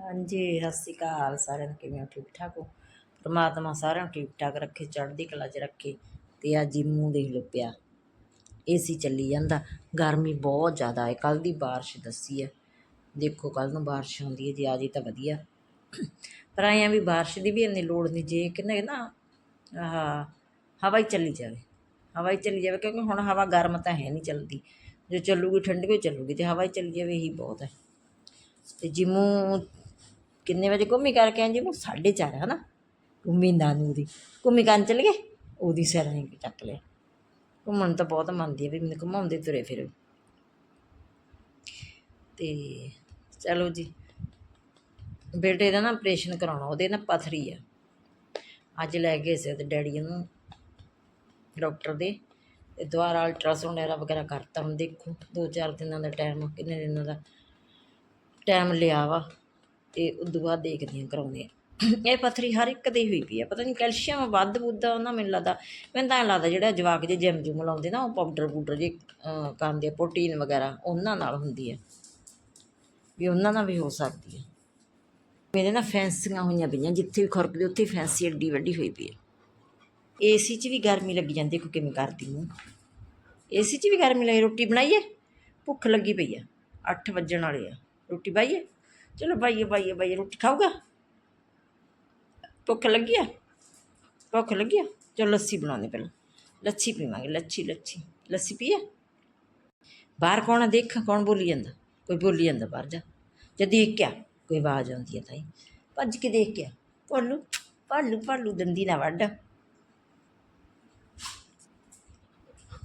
ਹਾਂਜੀ, ਸਤਿ ਸ਼੍ਰੀ ਅਕਾਲ ਸਾਰਿਆਂ ਨੂੰ, ਕਿਵੇਂ ਹੋ? ਠੀਕ ਠਾਕ ਹੋ? ਪਰਮਾਤਮਾ ਸਾਰਿਆਂ ਨੂੰ ਠੀਕ ਠਾਕ ਰੱਖੇ, ਚੜ੍ਹਦੀ ਕਲਾ 'ਚ ਰੱਖੇ ਤੇ ਅੱਜ ਮੂੰਹ ਦੇਖ ਲਓ ਪਿਆ। ਏਸੀ ਚੱਲੀ ਜਾਂਦਾ, ਗਰਮੀ ਬਹੁਤ ਜ਼ਿਆਦਾ ਹੈ। ਕੱਲ ਦੀ ਬਾਰਿਸ਼ ਦੱਸੀ ਹੈ। ਦੇਖੋ ਕੱਲ ਨੂੰ ਬਾਰਿਸ਼ ਆਉਂਦੀ ਹੈ ਜੇ ਆ ਜੀ ਤਾਂ ਵਧੀਆ। ਪਰ ਆਇਆ ਵੀ ਬਾਰਿਸ਼ ਦੀ ਵੀ ਇੰਨੀ ਲੋੜ ਨਹੀਂ, ਜੇ ਕਿੰਨੇ ਨਾ ਆਹ ਹਵਾ ਹੀ ਚੱਲੀ ਜਾਵੇ, ਹਵਾ ਹੀ ਚੱਲੀ ਜਾਵੇ, ਕਿਉਂਕਿ ਹੁਣ ਹਵਾ ਗਰਮ ਤਾਂ ਹੈ ਨਹੀਂ ਚੱਲਦੀ। ਜੇ ਚੱਲੂਗੀ ਠੰਡੀ ਵੀ ਚੱਲੂਗੀ ਤੇ ਹਵਾ ਹੀ ਚੱਲੀ ਜਾਵੇ, ਇਹੀ ਬਹੁਤ ਹੈ। ਤੇ ਜਿਮੂ ਕਿੰਨੇ ਵਜੇ ਘੁੰਮੀ ਕਰਕੇ ਆਏ ਜਿਮੂ 4:30 ਨਾ ਘੁੰਮੀ ਨਾਨੂ ਦੀ। ਘੁੰਮੀ ਕੰਨ ਚਲ ਗਏ? ਉਹਦੀ ਸਿਰ ਨਹੀਂ ਚੱਕ ਲਿਆ। ਘੁੰਮਣ ਤਾਂ ਬਹੁਤ ਮੰਨਦੀ ਹੈ ਵੀ ਮੈਨੂੰ ਘੁਮਾਉਂਦੇ ਤੁਰੇ ਫਿਰ। ਤੇ ਚਲੋ ਜੀ। ਬੇਟੇ ਦਾ ਨਾ ਆਪਰੇਸ਼ਨ ਕਰਾਉਣਾ, ਉਹਦੇ ਨਾ ਪਥਰੀ ਆ। ਅੱਜ ਲੈ ਗਏ ਸੀ ਤੇ ਡੈਡੀ ਨੂੰ ਡਾਕਟਰ ਦੇ। ਤੇ ਦੁਬਾਰਾ ਅਲਟਰਾਸਾਊਂਡ ਵਗੈਰਾ ਵਗੈਰਾ ਕਰਤਾ ਹੁਣ ਦੇਖੋ। ਦੋ ਚਾਰ ਦਿਨਾਂ ਦਾ ਟਾਈਮ ਕਿੰਨੇ ਦਿਨਾਂ ਦਾ ਟਾਈਮ ਲਿਆ ਵਾ। ਤੇ ਉਦੋਂ ਬਾਅਦ ਦੇਖਦੇ ਹਾਂ ਕਰਾਉਂਦੇ ਹਾਂ। ਇਹ ਪੱਥਰੀ ਹਰ ਇੱਕ ਦੀ ਹੋਈ ਪਈ ਆ। ਪਤਾ ਨਹੀਂ ਕੈਲਸ਼ੀਅਮ ਵੱਧ ਬੁੱਧਾ ਉਹਨਾਂ ਮੈਨੂੰ ਲੱਗਦਾ। ਮੈਨੂੰ ਤਾਂ ਐਂ ਲੱਗਦਾ ਜਿਹੜਾ ਜਵਾਕ ਜੇ ਜਿਮ ਜੁਮ ਲਾਉਂਦੇ ਨਾ ਉਹ ਪਾਊਡਰ ਪੂਡਰ ਜੇ ਅਹ, ਖਾਂਦੇ ਆ ਪ੍ਰੋਟੀਨ ਵਗੈਰਾ ਉਹਨਾਂ ਨਾਲ ਹੁੰਦੀ ਹੈ ਵੀ ਉਹਨਾਂ ਨਾਲ ਵੀ ਹੋ ਸਕਦੀ ਹੈ ਮੇਰੇ ਨਾ ਫੈਂਸੀਆਂ ਹੋਈਆਂ ਪਈਆਂ ਜਿੱਥੇ ਵੀ ਖੁਰਕਦੇ ਉੱਥੇ ਫੈਂਸੀ ਏਡੀ ਵੱਡੀ ਹੋਈ ਪਈ ਹੈ ਏਸੀ 'ਚ ਵੀ ਗਰਮੀ ਲੱਗੀ ਜਾਂਦੀ ਦੇਖੋ ਕਿਵੇਂ ਕਰਦੀ ਨੂੰ ਏਸੀ 'ਚ ਵੀ ਗਰਮੀ ਲੱਗੀ ਰੋਟੀ ਬਣਾਈਏ? ਭੁੱਖ ਲੱਗੀ ਪਈ ਆ। 8 ਵੱਜਣ ਵਾਲੇ ਆ। ਰੋਟੀ ਪਾਈਏ? ਚਲੋ ਬਾਈਏ ਬਾਈਏ ਬਾਈਏ ਰੋਟੀ ਖਾਊਗਾ ਭੁੱਖ ਲੱਗੀ ਆ ਭੁੱਖ ਲੱਗੀ ਆ ਚਲੋ ਲੱਸੀ ਬਣਾਉਂਦੇ ਪਹਿਲਾਂ ਲੱਸੀ ਪੀਵਾਂਗੇ ਲੱਛੀ ਲੱਛੀ ਲੱਸੀ ਪੀਏ ਬਾਹਰ ਕੌਣ ਆ ਦੇਖ ਕੌਣ ਬੋਲੀ ਜਾਂਦਾ ਕੋਈ ਬੋਲੀ ਜਾਂਦਾ ਬਾਹਰ ਜਾ ਜੇ ਦੇਖ ਕੇ ਆ ਕੋਈ ਆਵਾਜ਼ ਆਉਂਦੀ ਹੈ ਤਾਈ ਭੱਜ ਕੇ ਦੇਖ ਕੇ ਆ ਭਾਲੂ ਭਾਲੂ ਭਾਲੂ ਦੰਦੀ ਨਾ ਵੱਢ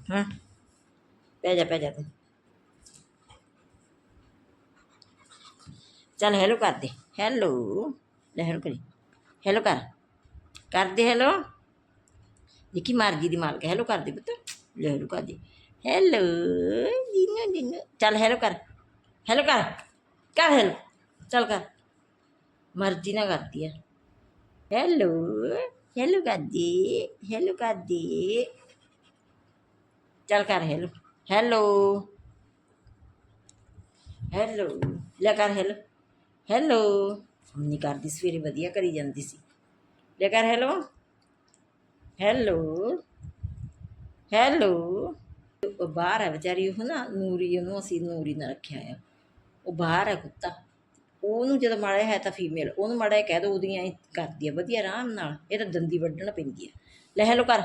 ਹਾਂ ਪੈ ਜਾ ਪੈ ਜਾ ਤੂੰ ਚੱਲ ਹੈਲੋ ਕਰ ਦੇ। ਹੈਲੋ ਲੈ ਹੈਲੋ ਕਰੀ। ਹੈਲੋ ਕਰ। ਕਰ ਦੇ ਹੈਲੋ ਦੇਖੀ ਮਰਜ਼ੀ ਦੀ ਮਾਲਕ ਹੈਲੋ ਕਰ ਦੇ ਪੁੱਤ। ਲੈ ਹੈਲੋ ਕਰ ਦੇ। ਹੈਲੋ ਦਿਨੋ ਦਿਨੋ ਚੱਲ ਹੈਲੋ ਕਰ। ਹੈਲੋ ਕਰ। ਕਰ ਹੈਲੋ ਚੱਲ ਕਰ। ਮਰਜ਼ੀ ਨਾ ਕਰਦੀ ਆ। ਹੈਲੋ ਹੈਲੋ ਕਰਦੀ ਹੈਲੋ ਕਰਦੀ ਚੱਲ ਕਰ ਹੈਲੋ ਹੈਲੋ ਹੈਲੋ ਲੈ ਕਰ ਹੈਲੋ ਹੈਲੋ ਹੁਣ ਨਹੀਂ ਕਰਦੀ ਸਵੇਰੇ ਵਧੀਆ ਕਰੀ ਜਾਂਦੀ ਸੀ। ਲੈ ਕਰ ਹੈਲੋ ਹੈਲੋ ਹੈਲੋ ਉਹ ਬਾਹਰ ਹੈ ਵਿਚਾਰੀ, ਉਹ ਨਾ ਨੂਰੀ, ਉਹਨੂੰ ਅਸੀਂ ਨੂਰੀ ਨਾਲ ਰੱਖਿਆ ਆ। ਉਹ ਬਾਹਰ ਹੈ ਕੁੱਤਾ। ਉਹਨੂੰ ਜਦੋਂ ਮਾੜਾ ਹੈ ਤਾਂ ਫੀਮੇਲ ਉਹਨੂੰ ਮਾੜਾ ਕਹਿ ਦੋ, ਉਹਦੀਆਂ ਐਂ ਕਰਦੀ ਆ, ਵਧੀਆ ਆਰਾਮ ਨਾਲ। ਇਹ ਤਾਂ ਦੰਦੀ ਵੱਢਣ ਪੈਂਦੀ ਆ। ਲੈ ਹੈਲੋ ਕਰ।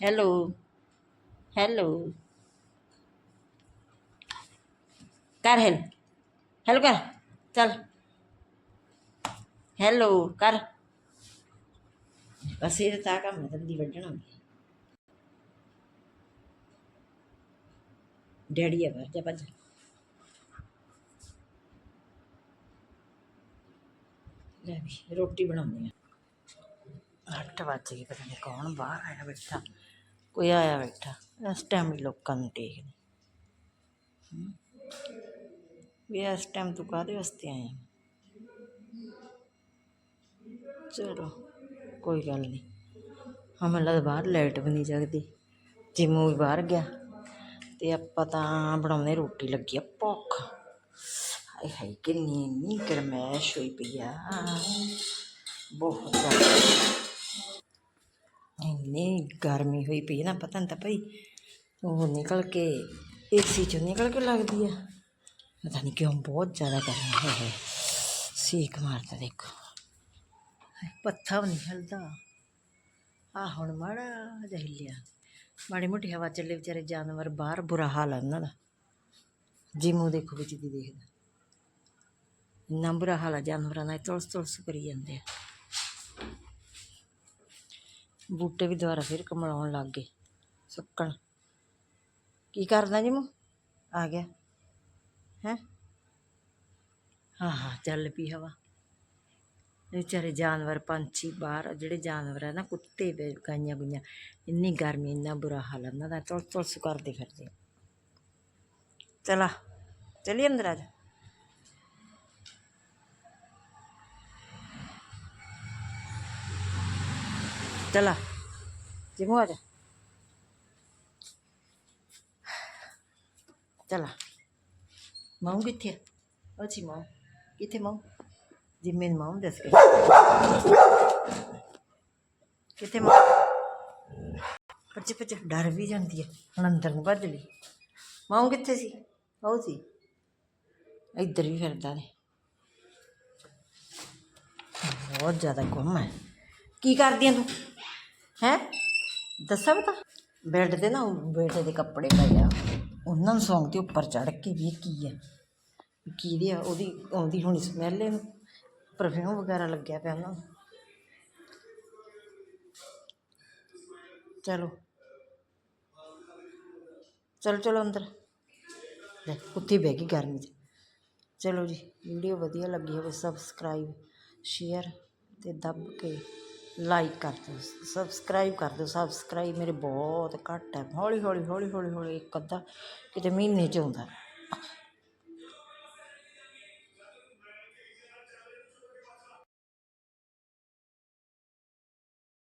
ਹੈਲੋ ਹੈਲੋ ਕਰ ਹੈਲੋ ਹੈਲੋ ਕਰ। ਚੱਲ ਹੈਲੋ ਕਰ ਬਸ ਇਹ ਤਾਂ ਕੰਮ ਹੈ ਦੰਦੀ ਵੱਢਣ ਆਉਂਦੀ ਆ। ਡੈਡੀ ਆ ਬਾਹਰ ਜਾ ਭੱਜ ਲੈ ਵੀ ਰੋਟੀ ਬਣਾਉਂਦੇ ਆ ਅੱਠ ਵੱਜ ਗਏ ਪਤਾ ਨਹੀਂ ਕੌਣ ਬਾਹਰ ਆਇਆ ਬੈਠਾ ਕੋਈ ਆਇਆ ਬੈਠਾ ਇਸ ਟਾਈਮ ਵੀ ਲੋਕਾਂ ਨੂੰ ਟੇਕਦੇ ਹਮ। ਵੀ ਇਸ ਟਾਈਮ ਤੂੰ ਕਾਹਦੇ ਵਾਸਤੇ ਆਇਆ? ਚਲੋ, ਕੋਈ ਗੱਲ ਨਹੀਂ ਹਾਂ, ਮੈਨੂੰ ਬਾਹਰ ਲਾਈਟ ਵੀ ਨਹੀਂ ਜਗਦੀ। ਜਿਮੂ ਵੀ ਬਾਹਰ ਗਿਆ। ਤੇ ਆਪਾਂ ਤਾਂ ਬਣਾਉਂਦੇ ਰੋਟੀ ਲੱਗੀ ਆ ਭੁੱਖ। ਹਾਏ ਹਾਏ, ਕਿੰਨੀ, ਇੰਨੀ ਗਰਮੈਸ਼ ਹੋਈ ਪਈ ਆ। ਬਹੁਤ ਜ਼ਿਆਦਾ। ਇੰਨੀ ਗਰਮੀ ਹੋਈ ਪਈ ਨਾ, ਪਤਾ ਨਹੀਂ ਤਾਂ ਭਾਈ ਉਹ ਨਿਕਲ ਕੇ ਏਸੀ ਚੋਂ ਨਿਕਲ ਕੇ ਲੱਗਦੀ ਆ। ਪਤਾ ਨਹੀਂ ਕਿਉਂ ਬਹੁਤ ਜ਼ਿਆਦਾ ਗਰਮੀ ਹੈ ਹੈ ਸੀਕ ਮਾਰਦਾ ਦੇਖੋ। ਹਾਏ, ਪੱਥਾ ਵੀ ਨਹੀਂ ਹਿਲਦਾ। ਆ ਹੁਣ ਮਾੜਾ ਜਿਹਾ ਹਿੱਲਿਆ। ਮਾੜੀ ਮੋਟੀ ਹਵਾ ਚੱਲੇ ਵਿਚਾਰੇ ਜਾਨਵਰ ਬਾਹਰ ਬੁਰਾ ਹਾਲ ਆ ਉਹਨਾਂ ਦਾ। ਜਿਮੂ ਦੇਖੋ ਵਿੱਚ ਦੀ ਦੇਖਦਾ। ਇੰਨਾ ਬੁਰਾ ਹਾਲ ਆ ਜਾਨਵਰਾਂ ਦਾ ਤੁਲਸ ਤੁਲਸ ਕਰੀ ਜਾਂਦੇ ਆ। ਬੂਟੇ ਵੀ ਦੁਬਾਰਾ ਫਿਰ ਕਮਲਾਉਣ ਲੱਗ ਗਏ। ਸੁੱਕਣ। ਕੀ ਕਰਦਾ ਜਿਮੂ? ਆ ਗਿਆ। ਹੈ ਹਾਂ ਹਾਂ ਚੱਲ ਪਈ ਹਵਾ ਇਹ ਵਿਚਾਰੇ ਜਾਨਵਰ ਪੰਛੀ ਬਾਹਰ ਜਿਹੜੇ ਜਾਨਵਰ ਆ ਨਾ ਕੁੱਤੇ ਵੇ ਗਾਈਆਂ ਗੁਈਆਂ ਇੰਨੀ ਗਰਮੀ ਇੰਨਾ ਬੁਰਾ ਹਾਲ ਆ ਉਹਨਾਂ ਦਾ ਤੁਲ ਤੁਲਸ ਕਰਦੇ ਫਿਰਦੇ ਚਲਾ ਚਲੀ ਅੰਦਰ ਆ ਜਾ ਚਲਾ ਜਿਮੂ ਆ ਜਾ ਚਲਾ ਮਾਉ ਕਿੱਥੇ ਆ ਅੱਛੀ ਮਾਉ ਕਿੱਥੇ ਮਾਉ ਜਿੰਮੇ ਨੂੰ ਦੱਸ ਕੇ ਕਿੱਥੇ ਮਾਂ ਪੱਚੇ ਪੱਚੇ ਡਰ ਵੀ ਜਾਂਦੀ ਹੈ ਹੁਣ ਅੰਦਰ ਨੂੰ ਭੱਜ ਲਈ ਮਾਂ ਕਿੱਥੇ ਸੀ ਉਹ ਸੀ ਇੱਧਰ ਵੀ ਫਿਰਦਾ ਨੇ ਬਹੁਤ ਜ਼ਿਆਦਾ ਗੁੰਮ ਹੈ ਕੀ ਕਰਦੀ ਆ ਤੂੰ ਹੈ ਦੱਸਾਂ ਬਤਾ ਬੈੱਡ ਤੇ ਨਾ ਬੇਟੇ ਦੇ ਕੱਪੜੇ ਪਏ ਆ ਉਹਨਾਂ ਨੂੰ ਸੌਂਗ ਤੇ ਉੱਪਰ ਚੜ੍ਹ ਕੇ ਵੀ ਇਹ ਕੀ ਆ? ਵੀ ਕੀ ਆ, ਉਹਦੀ ਆਉਂਦੀ ਹੋਣੀ ਸਮੈਲ ਇਹਨੂੰ। ਪਰਫਿਊਮ ਵਗੈਰਾ ਲੱਗਿਆ ਪਿਆ ਉਹਨਾਂ ਨੂੰ। ਚਲੋ। ਚਲੋ ਚਲੋ ਅੰਦਰ। ਲੈ, ਉੱਥੇ ਬਹਿ ਗਈ ਗਰਮੀ 'ਚ। ਚਲੋ ਜੀ ਵੀਡੀਓ ਵਧੀਆ ਲੱਗੀ ਹੋਵੇ ਸਬਸਕ੍ਰਾਈਬ ਸ਼ੇਅਰ ਤੇ ਦੱਬ ਕੇ। ਲਾਈਕ ਕਰ ਦਿਓ, ਸਬਸਕ੍ਰਾਈਬ ਕਰ ਦਿਓ। ਸਬਸਕ੍ਰਾਈਬ ਮੇਰੇ ਬਹੁਤ ਘੱਟ ਹੈ। ਹੌਲੀ ਹੌਲੀ ਹੌਲੀ ਹੌਲੀ ਹੌਲੀ ਇੱਕ ਅੱਧਾ ਕਿਤੇ ਮਹੀਨੇ 'ਚ ਆਉਂਦਾ।